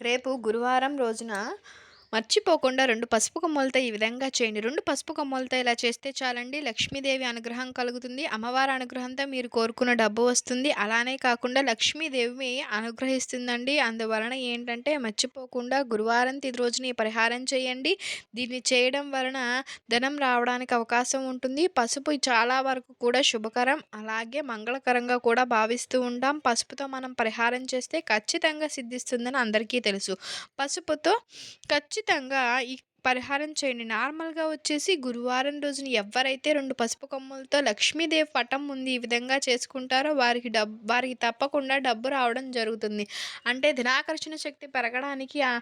రేపు గురువారం రోజున మర్చిపోకుండా రెండు పసుపు కొమ్మలతో ఈ విధంగా చేయండి. రెండు పసుపు కొమ్మలతో ఇలా చేస్తే చాలండి. లక్ష్మీదేవి అనుగ్రహం కలుగుతుంది. అమ్మవారి అనుగ్రహంతో మీరు కోరుకున్న డబ్బు వస్తుంది. అలానే కాకుండా లక్ష్మీదేవి అనుగ్రహిస్తుందండి. అందువలన ఏంటంటే మర్చిపోకుండా గురువారం తిది రోజున ఈ పరిహారం చేయండి. దీన్ని చేయడం వలన ధనం రావడానికి అవకాశం ఉంటుంది. పసుపు చాలా వరకు కూడా శుభకరం. అలాగే మంగళకరంగా కూడా భావిస్తూ ఉంటాం. పసుపుతో మనం పరిహారం చేస్తే ఖచ్చితంగా సిద్ధిస్తుందని అందరికీ తెలుసు. పసుపుతో ఖచ్చితంగా ఖచ్చితంగా ఈ పరిహారం చేయండి. నార్మల్గా వచ్చేసి గురువారం రోజున ఎవరైతే రెండు పసుపు కొమ్మలతో లక్ష్మీదేవి పటం ఉంది ఈ విధంగా చేసుకుంటారో వారికి డబ్ వారికి తప్పకుండా డబ్బు రావడం జరుగుతుంది. అంటే ధనాకర్షణ శక్తి పెరగడానికి ఆ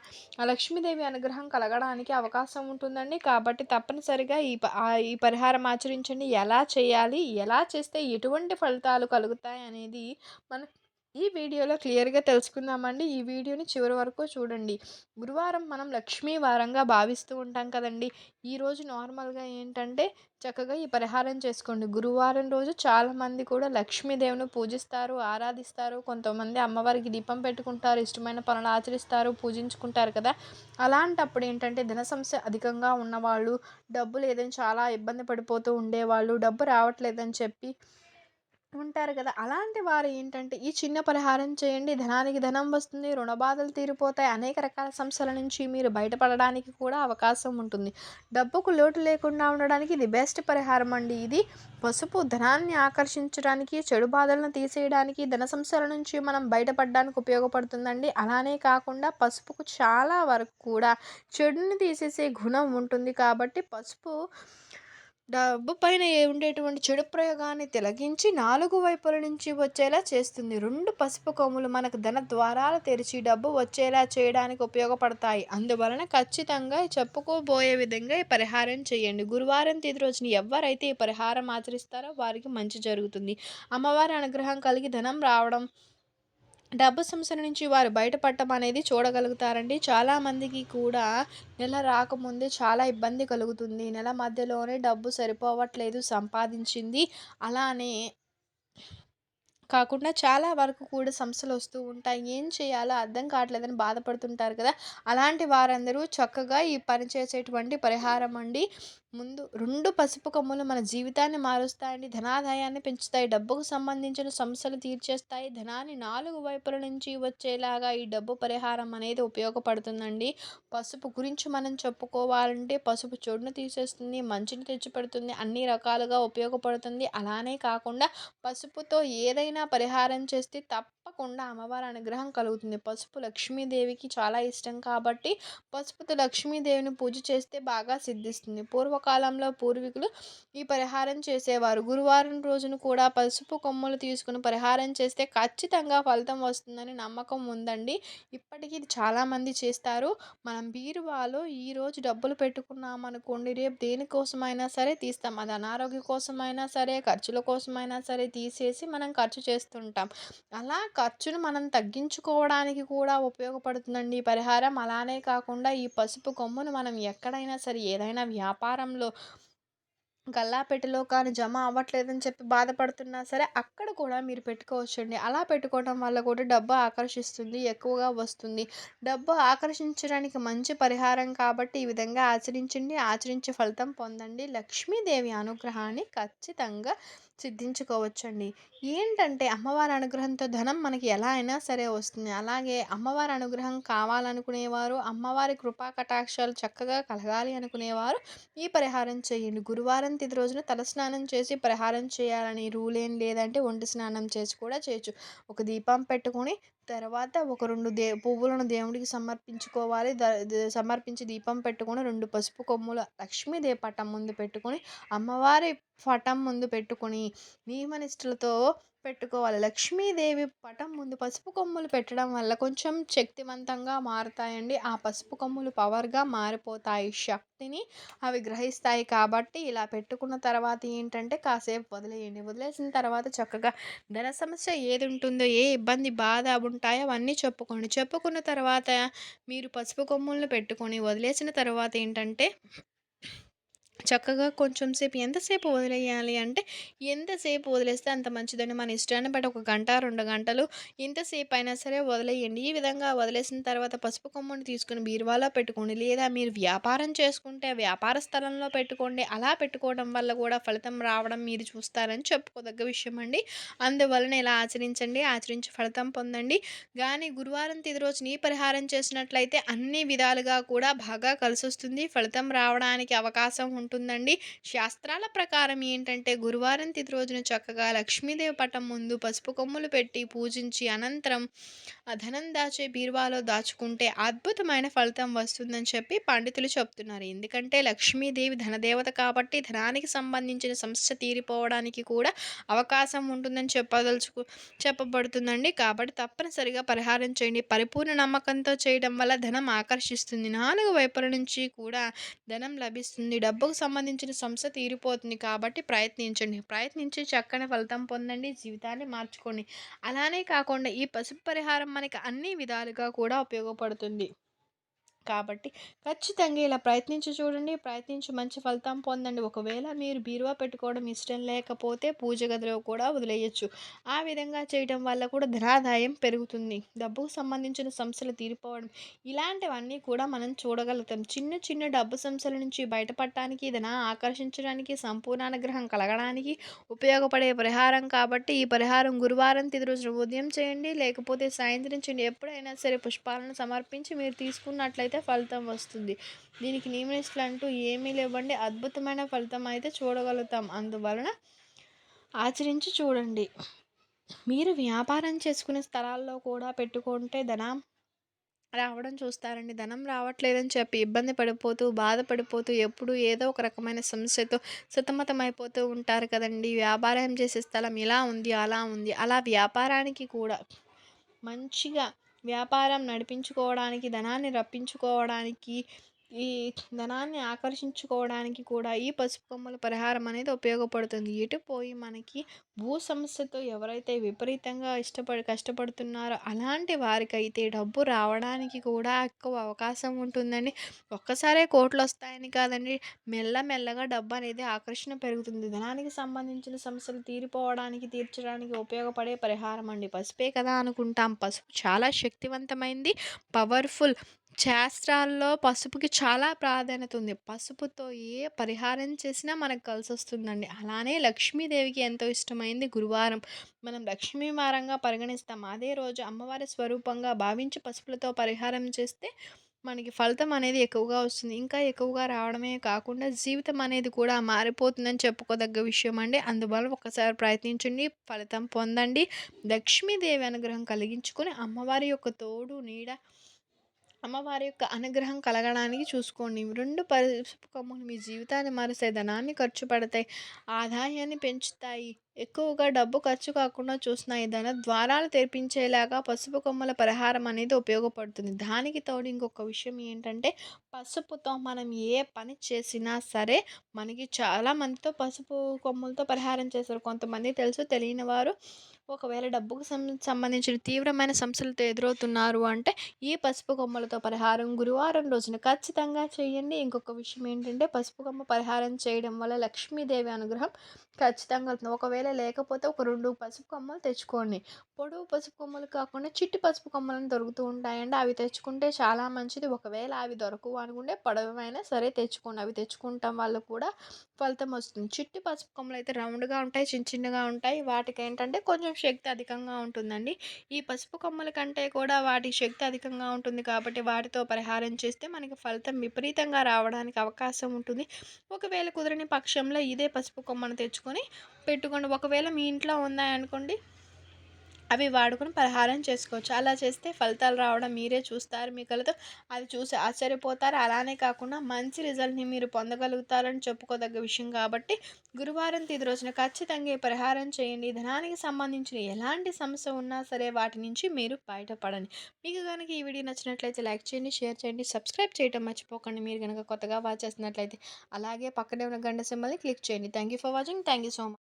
లక్ష్మీదేవి అనుగ్రహం కలగడానికి అవకాశం ఉంటుందండి. కాబట్టి తప్పనిసరిగా ఈ ఈ పరిహారం ఆచరించండి. ఎలా చేయాలి ఎలా చేస్తే ఎటువంటి ఫలితాలు కలుగుతాయి అనేది మన ఈ వీడియోలో క్లియర్గా తెలుసుకుందామండి. ఈ వీడియోని చివరి వరకు చూడండి. గురువారం మనం లక్ష్మీ వారంగా భావిస్తూ ఉంటాం కదండి. ఈరోజు నార్మల్గా ఏంటంటే చక్కగా ఈ పరిహారం చేసుకోండి. గురువారం రోజు చాలామంది కూడా లక్ష్మీదేవిని పూజిస్తారు ఆరాధిస్తారు. కొంతమంది అమ్మవారికి దీపం పెట్టుకుంటారు ఇష్టమైన పనులు ఆచరిస్తారు పూజించుకుంటారు కదా. అలాంటప్పుడు ఏంటంటే ధన సమస్య అధికంగా ఉన్నవాళ్ళు డబ్బులు ఏదైనా చాలా ఇబ్బంది పడిపోతూ ఉండేవాళ్ళు డబ్బు రావట్లేదని చెప్పి ఉంటారు కదా! అలాంటి వారు ఏంటంటే ఈ చిన్న పరిహారం చేయండి ధనానికి ధనం వస్తుంది రుణ బాధలు తీరిపోతాయి అనేక రకాల సమస్యల నుంచి మీరు బయటపడడానికి కూడా అవకాశం ఉంటుంది. డబ్బుకు లోటు లేకుండా ఉండడానికి ఇది బెస్ట్ పరిహారం అండి. ఇది పసుపు ధనాన్ని ఆకర్షించడానికి చెడు బాధలను తీసేయడానికి ధన సమస్యల నుంచి మనం బయటపడడానికి ఉపయోగపడుతుందండి. అలానే కాకుండా పసుపుకు చాలా వరకు కూడా చెడుని తీసేసే గుణం ఉంటుంది కాబట్టి పసుపు డబ్బు పైన ఉండేటువంటి చెడు ప్రయోగాన్ని తిలగించి నాలుగు వైపుల నుంచి వచ్చేలా చేస్తుంది. రెండు పసుపు కొమ్ములు మనకు ధన ద్వారాలు తెరిచి డబ్బు వచ్చేలా చేయడానికి ఉపయోగపడతాయి. అందువలన ఖచ్చితంగా చెప్పుకోబోయే విధంగా ఈ పరిహారం చేయండి. గురువారం తిది రోజున ఎవరైతే ఈ పరిహారం ఆచరిస్తారో వారికి మంచి జరుగుతుంది. అమ్మవారి అనుగ్రహం కలిగి ధనం రావడం డబ్బు సమస్యల నుంచి వారు బయటపడటం అనేది చూడగలుగుతారండి. చాలామందికి కూడా నెల రాకముందే చాలా ఇబ్బంది కలుగుతుంది. నెల మధ్యలోనే డబ్బు సరిపోవట్లేదు సంపాదించింది. అలానే కాకుండా చాలా వరకు కూడా సమస్యలు వస్తూ ఉంటాయి. ఏం చేయాలో అర్థం కావట్లేదని బాధపడుతుంటారు కదా. అలాంటి వారందరూ చక్కగా ఈ పని చేసేటువంటి పరిహారం అండి. ముందు రెండు పసుపు కొమ్ములు మన జీవితాన్ని మారుస్తాయండి. ధనాదాయాన్ని పెంచుతాయి. డబ్బుకు సంబంధించిన సమస్యలు తీర్చేస్తాయి. ధనాన్ని నాలుగు వైపుల నుంచి వచ్చేలాగా ఈ డబ్బు పరిహారం అనేది ఉపయోగపడుతుందండి. పసుపు గురించి మనం చెప్పుకోవాలంటే పసుపు చెడును తీసేస్తుంది మంచిని తెచ్చిపెడుతుంది అన్ని రకాలుగా ఉపయోగపడుతుంది. అలానే కాకుండా పసుపుతో ఏదైనా పరిహారం చేస్తే తప్పకుండా అమ్మవారి అనుగ్రహం కలుగుతుంది. పసుపు లక్ష్మీదేవికి చాలా ఇష్టం కాబట్టి పసుపుతో లక్ష్మీదేవిని పూజ చేస్తే బాగా సిద్ధిస్తుంది. పూర్వకాలంలో పూర్వీకులు ఈ పరిహారం చేసేవారు. గురువారం రోజున కూడా పసుపు కొమ్మలు తీసుకుని పరిహారం చేస్తే ఖచ్చితంగా ఫలితం వస్తుందని నమ్మకం ఉందండి. ఇప్పటికీ ఇది చాలామంది చేస్తారు. మనం బీరువాలో ఈరోజు డబ్బులు పెట్టుకున్నాం అనుకోండి రేపు దేనికోసమైనా సరే తీస్తాం. అది అనారోగ్య కోసమైనా సరే ఖర్చుల కోసమైనా సరే తీసేసి మనం ఖర్చు చేస్తుంటాం. అలా ఖర్చును మనం తగ్గించుకోవడానికి కూడా ఉపయోగపడుతుందండి ఈ పరిహారం. అలానే కాకుండా ఈ పసుపు కొమ్మును మనం ఎక్కడైనా సరే ఏదైనా వ్యాపారంలో గల్లాపెట్టెలో కానీ జమ అవ్వట్లేదని చెప్పి బాధపడుతున్నా సరే అక్కడ కూడా మీరు పెట్టుకోవచ్చండి. అలా పెట్టుకోవడం వల్ల కూడా డబ్బు ఆకర్షిస్తుంది ఎక్కువగా వస్తుంది. డబ్బు ఆకర్షించడానికి మంచి పరిహారం కాబట్టి ఈ విధంగా ఆచరించండి. ఆచరించే ఫలితం పొందండి. లక్ష్మీదేవి అనుగ్రహాన్ని ఖచ్చితంగా సిద్ధించుకోవచ్చండి. ఏంటంటే అమ్మవారి అనుగ్రహంతో ధనం మనకి ఎలా అయినా సరే వస్తుంది. అలాగే అమ్మవారి అనుగ్రహం కావాలనుకునేవారు అమ్మవారి కృపా కటాక్షాలు చక్కగా కలగాలి అనుకునేవారు ఈ పరిహారం చేయండి. గురువారం తిది రోజున తలస్నానం చేసి పరిహారం చేయాలని రూల్ ఏం లేదంటే ఒంటి స్నానం చేసి కూడా చేయొచ్చు. ఒక దీపం పెట్టుకొని తర్వాత ఒక రెండు దే పువ్వులను దేవుడికి సమర్పించుకోవాలి. సమర్పించి దీపం పెట్టుకొని రెండు పసుపు కొమ్ముల లక్ష్మీదేవి పటం ముందు పెట్టుకొని అమ్మవారి పటం ముందు పెట్టుకొని నియమనిష్టలతో పెట్టుకోవాలి. లక్ష్మీదేవి పటం ముందు పసుపు కొమ్ములు పెట్టడం వల్ల కొంచెం శక్తివంతంగా మారుతాయండి. ఆ పసుపు కొమ్ములు పవర్గా మారిపోతాయి. శక్తిని అవి గ్రహిస్తాయి కాబట్టి ఇలా పెట్టుకున్న తర్వాత ఏంటంటే కాసేపు వదిలేయండి. వదిలేసిన తర్వాత చక్కగా ధన సమస్య ఏది ఉంటుందో ఏ ఇబ్బంది బాధ ఉంటాయో అవన్నీ చెప్పుకోండి. చెప్పుకున్న తర్వాత మీరు పసుపు కొమ్ములను పెట్టుకొని వదిలేసిన తర్వాత ఏంటంటే చక్కగా కొంచెం సేపు ఎంతసేపు వదిలేయాలి అంటే ఎంతసేపు వదిలేస్తే అంత మంచిదండి. మన ఇష్టాన్ని బట్టి ఒక గంట, రెండు గంటలు ఎంతసేపు అయినా సరే వదిలేయండి. ఈ విధంగా వదిలేసిన తర్వాత పసుపు కొమ్ముని తీసుకొని బీరువాలో పెట్టుకోండి. లేదా మీరు వ్యాపారం చేసుకుంటే వ్యాపార స్థలంలో పెట్టుకోండి. అలా పెట్టుకోవడం వల్ల కూడా ఫలితం రావడం మీరు చూస్తారని చెప్పుకోదగ్గ విషయం అండి. అందువలన ఇలా ఆచరించండి. ఆచరించి ఫలితం పొందండి. కానీ గురువారం తిది రోజు నీ పరిహారం చేసినట్లయితే అన్ని విధాలుగా కూడా బాగా కలిసొస్తుంది. ఫలితం రావడానికి అవకాశం ఉంటుంది ఉంటుందండి. శాస్త్రాల ప్రకారం ఏంటంటే గురువారం తిథి రోజున చక్కగా లక్ష్మీదేవి పటం ముందు పసుపు కొమ్ములు పెట్టి పూజించి అనంతరం ఆ ధనం దాచే బీరువాలో దాచుకుంటే అద్భుతమైన ఫలితం వస్తుందని చెప్పి పండితులు చెప్తున్నారు. ఎందుకంటే లక్ష్మీదేవి ధనదేవత కాబట్టి ధనానికి సంబంధించిన సమస్య తీరిపోవడానికి కూడా అవకాశం ఉంటుందని చెప్పదలుచుకు చెప్పబడుతుందండి. కాబట్టి తప్పనిసరిగా పరిహారం చేయండి. పరిపూర్ణ నమ్మకంతో చేయడం వల్ల ధనం ఆకర్షిస్తుంది. నాలుగు వైపుల నుంచి కూడా ధనం లభిస్తుంది. డబ్బుకు సంబంధించిన సమస్య తీరిపోతుంది. కాబట్టి ప్రయత్నించండి. ప్రయత్నించి చక్కని ఫలితం పొందండి. జీవితాన్ని మార్చుకోండి. అలానే కాకుండా ఈ పసుపు పరిహారం మనకి అన్ని విధాలుగా కూడా ఉపయోగపడుతుంది. కాబట్టి ఖచ్చితంగా ఇలా ప్రయత్నించి చూడండి. ప్రయత్నించి మంచి ఫలితం పొందండి. ఒకవేళ మీరు బీరువా పెట్టుకోవడం ఇష్టం లేకపోతే పూజ గదిలో కూడా వదిలేయచ్చు ఆ విధంగా చేయడం వల్ల కూడా ధనాదాయం పెరుగుతుంది. డబ్బుకు సంబంధించిన సమస్యలు తీరిపోవడం ఇలాంటివన్నీ కూడా మనం చూడగలుగుతాం. చిన్న చిన్న డబ్బు సమస్యల నుంచి బయటపడటానికి, ధన ఆకర్షించడానికి, సంపూర్ణ అనుగ్రహం కలగడానికి ఉపయోగపడే పరిహారం కాబట్టి ఈ పరిహారం గురువారం తిది రోజున ఉదయం చేయండి. లేకపోతే సాయంత్రం చేయండి. ఎప్పుడైనా సరే పుష్పాలను సమర్పించి మీరు తీసుకున్నట్లయితే ఫలితం వస్తుంది. దీనికి నియమనిష్టలు అంటూ ఏమీ లేవండి. అద్భుతమైన ఫలితం అయితే చూడగలుగుతాం. అందువలన ఆచరించి చూడండి. మీరు వ్యాపారం చేసుకునే స్థలాల్లో కూడా పెట్టుకుంటే ధనం రావడం చూస్తారండి. ధనం రావట్లేదని చెప్పి ఇబ్బంది పడిపోతూ, బాధపడిపోతూ ఎప్పుడు ఏదో ఒక రకమైన సమస్యతో సతమతమైపోతూ ఉంటారు కదండీ! వ్యాపారం చేసే స్థలం ఇలా ఉంది, అలా ఉంది. అలా వ్యాపారానికి కూడా మంచిగా వ్యాపారం నడిపించుకోవడానికి, ధనాన్ని రప్పించుకోవడానికి, ఈ ధనాన్ని ఆకర్షించుకోవడానికి కూడా ఈ పసుపు కొమ్మల పరిహారం అనేది ఉపయోగపడుతుంది. ఇటు పోయి మనకి భూ సమస్యతో ఎవరైతే విపరీతంగా ఇష్టపడి కష్టపడుతున్నారో అలాంటి వారికైతే డబ్బు రావడానికి కూడా ఎక్కువ అవకాశం ఉంటుందండి. ఒక్కసారే కోట్లు వస్తాయని కాదండి. మెల్లమెల్లగా డబ్బు అనేది ఆకర్షణ పెరుగుతుంది. ధనానికి సంబంధించిన సమస్యలు తీరిపోవడానికి, తీర్చడానికి ఉపయోగపడే పరిహారం అండి. పసుపే కదా అనుకుంటాం. పసుపు చాలా శక్తివంతమైంది. పవర్‌ఫుల్. శాస్త్రాల్లో పసుపుకి చాలా ప్రాధాన్యత ఉంది. పసుపుతో ఏ పరిహారం చేసినా మనకు కలిసొస్తుందండి. అలానే లక్ష్మీదేవికి ఎంతో ఇష్టమైంది గురువారం. మనం లక్ష్మీ వారంగా పరిగణిస్తాం. అదే రోజు అమ్మవారి స్వరూపంగా భావించి పసుపులతో పరిహారం చేస్తే మనకి ఫలితం అనేది ఎక్కువగా వస్తుంది. ఇంకా ఎక్కువగా రావడమే కాకుండా జీవితం అనేది కూడా మారిపోతుందని చెప్పుకోదగ్గ విషయం అండి. అందువల్ల ఒక్కసారి ప్రయత్నించండి. ఫలితం పొందండి. లక్ష్మీదేవి అనుగ్రహం కలిగించుకొని అమ్మవారి యొక్క తోడు, నీడ అమ్మవారి యొక్క అనుగ్రహం కలగడానికి చూసుకోండి. రెండు పసుపు కొమ్ములు మీ జీవితాన్ని మారుస్తాయి. ధనాన్ని ఖర్చు పెడతాయి. ఆదాయాన్ని పెంచుతాయి. ఎక్కువగా డబ్బు ఖర్చు కాకుండా చూస్తున్నాయి. ధన ద్వారాలు తెరిపించేలాగా పసుపు కొమ్మల పరిహారం అనేది ఉపయోగపడుతుంది. దానికి తోడు ఇంకొక విషయం ఏంటంటే పసుపుతో మనం ఏ పని చేసినా సరే మనకి చాలా మందితో పసుపు కొమ్ములతో పరిహారం చేస్తారు. కొంతమంది తెలుసు తెలియని వారు ఒకవేళ డబ్బుకు సం సంబంధించిన తీవ్రమైన సమస్యలతో ఎదురవుతున్నారు అంటే ఈ పసుపు కొమ్మలతో పరిహారం గురువారం రోజున ఖచ్చితంగా చేయండి. ఇంకొక విషయం ఏంటంటే పసుపు కొమ్మ పరిహారం చేయడం వల్ల లక్ష్మీదేవి అనుగ్రహం ఖచ్చితంగా అవుతుంది. ఒకవేళ లేకపోతే ఒక రెండు పసుపు కొమ్మలు తెచ్చుకోండి. పొడవు పసుపు కొమ్మలు కాకుండా చిట్టి పసుపు కొమ్మలను దొరుకుతూ ఉంటాయండి. అవి తెచ్చుకుంటే చాలా మంచిది. ఒకవేళ అవి దొరకవు అనుకుంటే పొడవైనా సరే తెచ్చుకోండి. అవి తెచ్చుకుంటాం వల్ల కూడా ఫలితం వస్తుంది. చిట్టి పసుపు కొమ్మలు అయితే రౌండ్‌గా ఉంటాయి. చిన్న చిన్నగా ఉంటాయి. వాటికి ఏంటంటే కొంచెం శక్తి అధికంగా ఉంటుందండి. ఈ పసుపు కొమ్మల కంటే కూడా వాటి శక్తి అధికంగా ఉంటుంది కాబట్టి వాటితో పరిహారం చేస్తే మనకి ఫలితం విపరీతంగా రావడానికి అవకాశం ఉంటుంది. ఒకవేళ కుదరని పక్షంలో ఇదే పసుపు కొమ్మను తెచ్చుకొని పెట్టుకోండి. ఒకవేళ మీ ఇంట్లో ఉన్నాయనుకోండి అవి వాడుకుని పరిహారం చేసుకోవచ్చు. అలా చేస్తే ఫలితాలు రావడం మీరే చూస్తారు మీ కలతో అది చూసి ఆశ్చర్యపోతారు. అలానే కాకుండా మంచి రిజల్ట్‌ని మీరు పొందగలుగుతారని చెప్పుకోదగ్గ విషయం కాబట్టి గురువారం తిథి రోజున ఖచ్చితంగా ఈ పరిహారం చేయండి. ధనానికి సంబంధించిన ఎలాంటి సమస్య ఉన్నా సరే వాటి నుంచి మీరు బయటపడండి. మీకు గనుక ఈ వీడియో నచ్చినట్లయితే లైక్ చేయండి, షేర్ చేయండి, సబ్స్క్రైబ్ చేయటం మర్చిపోకండి. మీరు గనుక కొత్తగా వాచ్ చేసినట్లయితే అలాగే పక్కనే ఉన్న గంట సింబల్‌ని క్లిక్ చేయండి. Thank you for watching. Thank you so much.